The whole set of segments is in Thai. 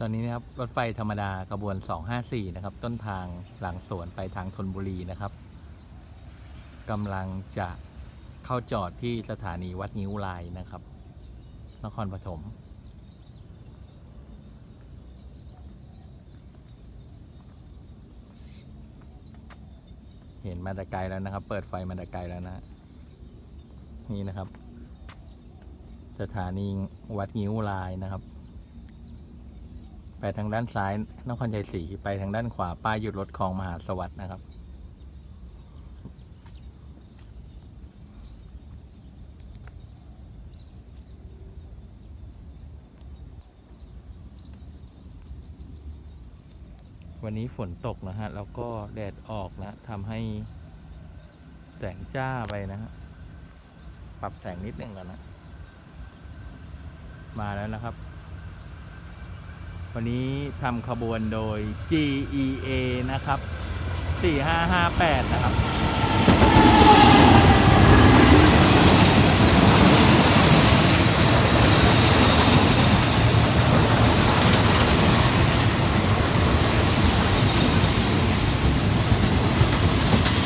ตอนนี้นะครับรถไฟธรรมดากระบวน 254 นะครับ ต้นทางหลังสวนไปทางธนบุรีนะครับกำลังจะเข้าจอดที่สถานีวัดงิ้วลายนะครับ นครปฐมเห็นมาแต่ไกลแล้วนะครับ เปิดไฟมาแต่ไกลแล้วนะ นี่นะครับ สถานีวัดงิ้วลายนะครับ ไปทางด้านซ้ายนครชัยศรีไปทางด้านขวาป้ายหยุดรถคลองมหาสวัสดิ์นะครับ วันนี้ฝนตกนะฮะ แล้วก็แดดออกนะทำให้แสงจ้าไปนะฮะปรับแสงนิดหนึ่งก่อนนะ มาแล้วนะครับ วันนี้ทำขบวนโดย GEA นะครับ 4558 นะครับ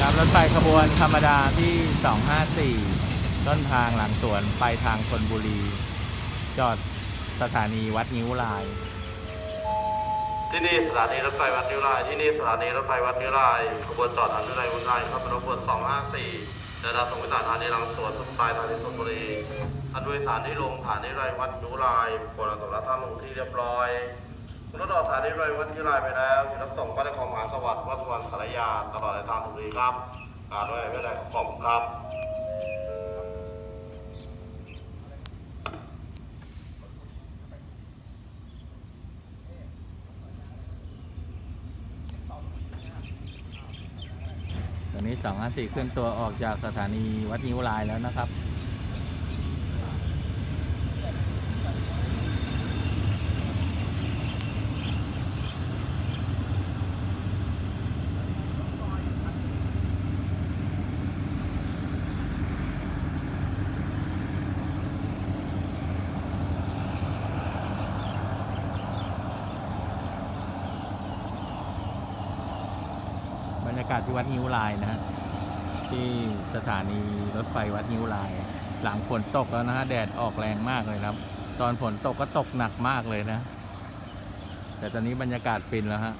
ครับรถไฟขบวนธรรมดาที่ 254 ต้นทางหลังสวนไปทางธนบุรี จอดสถานีวัดนิ้วลาย ที่นี่สถานีรถไฟวัดนิรายที่นี่สถานีรถไฟวัดนิรายขบวนจอดอันนิรายวุนรายครับเป็นขบวน254เดินทางส่งไปสถานีรังสวนสุดปลายสถานีธนบุรีอันโดยสารที่ลงสถานีรายวัดนิ้วรายควรส่งรับท่านลงที่เรียบร้อยรถออกสถานีรายวัดนิรายไปแล้วอยู่รับส่งก็ได้ของมหาสวัสดิ์วัดสวรรณสารยาตลอดในทางธนบุรีครับการด้วยไม่ได้ขอบคุณครับ ตอนนี้ 254เคลื่อนตัวออกจากสถานีวัดนิ้วลายแล้วนะครับ รยากาศที่วัดนิ้วลายนะฮะที่สถานีรถไฟวัดนิ้วลาย หลังฝนตกแล้วนะฮะแดดออกแรงมากเลยครับ ตอนฝนตกก็ตกหนักมากเลยนะ แต่ตอนนี้บรรยากาศฟินแล้วฮะ